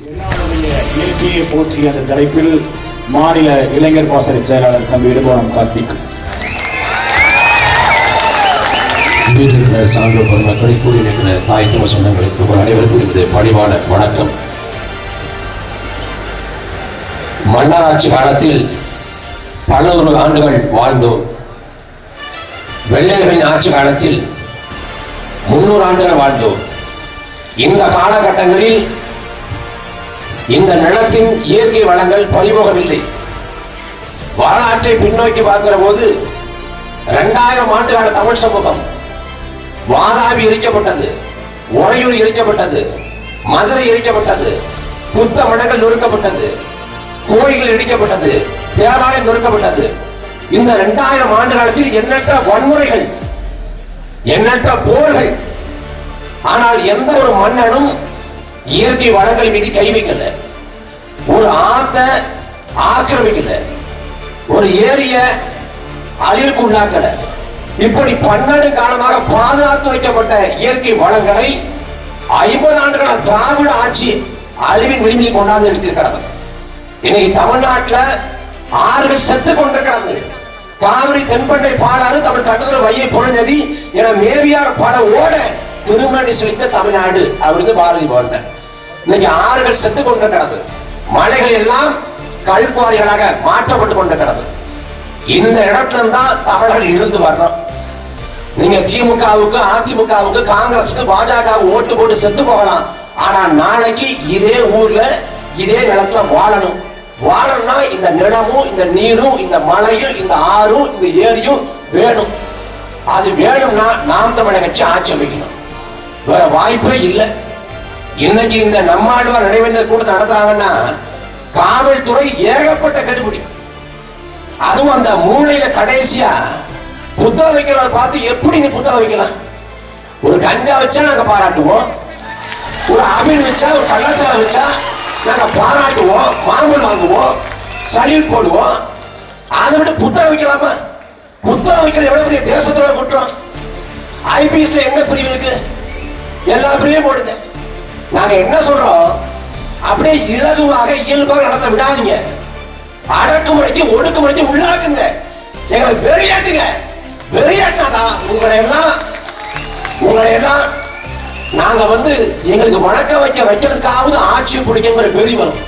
இயற்கையை போற்றி அந்த தலைப்பில் மாநில இளைஞர் பாசறை செயலாளர் தம்பி இடுபோனம் கார்த்திக். வீட்டிருக்கிற சான்றோர் பெருமக்களை கூடியிருக்கிற தாய் தம சொந்தங்களுக்கு உங்கள் அனைவருக்கும் இந்த பணிவான வணக்கம். மன்னராட்சி காலத்தில் பல ஒரு ஆண்டுகள் வாழ்ந்தோம். வெள்ளையர்களின் ஆட்சி காலத்தில் முன்னூறு ஆண்டுகள் வாழ்ந்தோம். இந்த காலகட்டங்களில் இந்த நிலத்தின் இயற்கை வளங்கள் பறிமுகமில்லை. வரலாற்றை பின்னோக்கி பார்க்கிற போது இரண்டாயிரம் ஆண்டுகால தமிழ் சமூகம் வாதாபி எரிக்கப்பட்டது உறையூர் எரிக்கப்பட்டது மதுரை எரிக்கப்பட்டது புத்த மடங்கள் நொறுக்கப்பட்டது கோயில்கள் இடிக்கப்பட்டது தேவாலயம் நொறுக்கப்பட்டது. இந்த இரண்டாயிரம் ஆண்டு காலத்தில் எண்ணற்ற வன்முறைகள் எண்ணற்ற போர்கள் ஆனால் எந்த ஒரு மன்னனும் இயற்கை வளங்கள் மீது கை வைக்கல. ஒரு ஆத்த ஆக்கிரமிக்கல. ஒரு ஏரிய அழிவுக்கு உண்டாக்கல இப்படி பன்னெண்டு காலமாக பாதுகாத்து வைக்கப்பட்ட இயற்கை வளங்களை ஐம்பது ஆண்டுகள திராவிட ஆட்சி அழிவின் விளிம்பில் கொண்டாந்து எடுத்திருக்கிறது. இன்னைக்கு தமிழ்நாட்டில் ஆறுகள் செத்து கொண்டிருக்கிறது. காவிரி தென்பண்டை பாலாறு தமிழ் கட்டத்தில் வையை பொழுநதி என மேவியார் பல ஓட திருமணி செழித்த தமிழ்நாடு அப்படின்னு பாரதி போன்ற. இன்னைக்கு ஆறுகள் செத்து கொண்டிருக்கிறது மலைகள் எல்லாம் கல்குவாரிகளாக மாற்றப்பட்டு கிடந்தது இந்த இடத்துல தான் தமிழர்கள் இருந்து வர்றோம் நீங்க திமுகவுக்கு அதிமுகவுக்கு காங்கிரஸுக்கு பாஜகவுக்கு ஓட்டு போட்டு செத்து போகலாம். ஆனா நாளைக்கு இதே ஊர்ல இதே நிலத்துல வாழணும். வாழணும்னா இந்த நிலமும் இந்த நீரும் இந்த மலையும் இந்த ஆறும் இந்த ஏரியும் வேணும். அது வேணும்னா நாம் தமிழக கட்சி ஆட்சி அமைக்கணும். வேற வாய்ப்பே இல்லை. இன்னைக்கு இந்த நம்மாழ்வார் நினைவேந்தல் கூட்டத்தை நடத்துறாங்கன்னா காவல்துறை ஏகப்பட்ட கெடுபிடி. அதுவும் அந்த மூளையில கடைசியா புத்தகம் வைக்கிறத பார்த்து எப்படி நீ புத்தகம் வைக்கலாம்? ஒரு கஞ்சா வச்சா நாங்க பாராட்டுவோம். ஒரு அமீன் வச்சா ஒரு கள்ளச்சாரம் வச்சா நாங்க பாராட்டுவோம் மாமூல் வாங்குவோம் சல்யூட் போடுவோம். அதை விட புத்தகம் வைக்கலாமா? புத்தகம் வைக்கிறது எவ்வளவு பெரிய தேசத்தோட குற்றம்? ஐபிஎஸ்ல என்ன பிரிவு இருக்கு? எல்லா பிரிவையும் போடுங்க. நாங்க என்ன சொல்றோம்? அப்படியே இலகுவாக இயல்பாக நடத்த விடாதீங்க. அடக்குமுறைக்கு ஒடுக்குமுறைக்கு உள்ளாக்குங்க. எங்களை வெறியாட்டுங்க வெறியாட்டினாதான் உங்களை எல்லாம் உங்களை எல்லாம் நாங்க வந்து எங்களுக்கு வணக்க வைக்க வைக்கிறதுக்காவது ஆட்சி பிடிக்குங்கிற வெறி வரும்.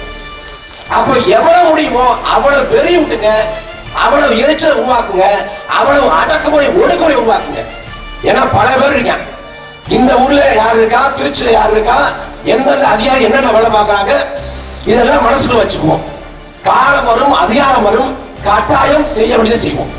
அப்ப எவ்வளவு முடியுமோ அவ்வளவு வெறி விட்டுங்க. அவ்வளவு இறைச்சல் உருவாக்குங்க. அவ்வளவு அடக்குமுறை ஒடுக்குமுறை உருவாக்குங்க. ஏன்னா பல பேர் இருக்காங்க. யார் இருக்கா? திருச்சியில் யார் இருக்கா? எந்தெந்த அதிகாரி என்னென்ன வேலை பார்க்கறாங்க? இதெல்லாம் மனசுக்குள்ள வச்சுக்குவோம். காலம் வரும் அதிகாரம் வரும் கட்டாயம் செய்ய வேண்டியதை செய்வோம்.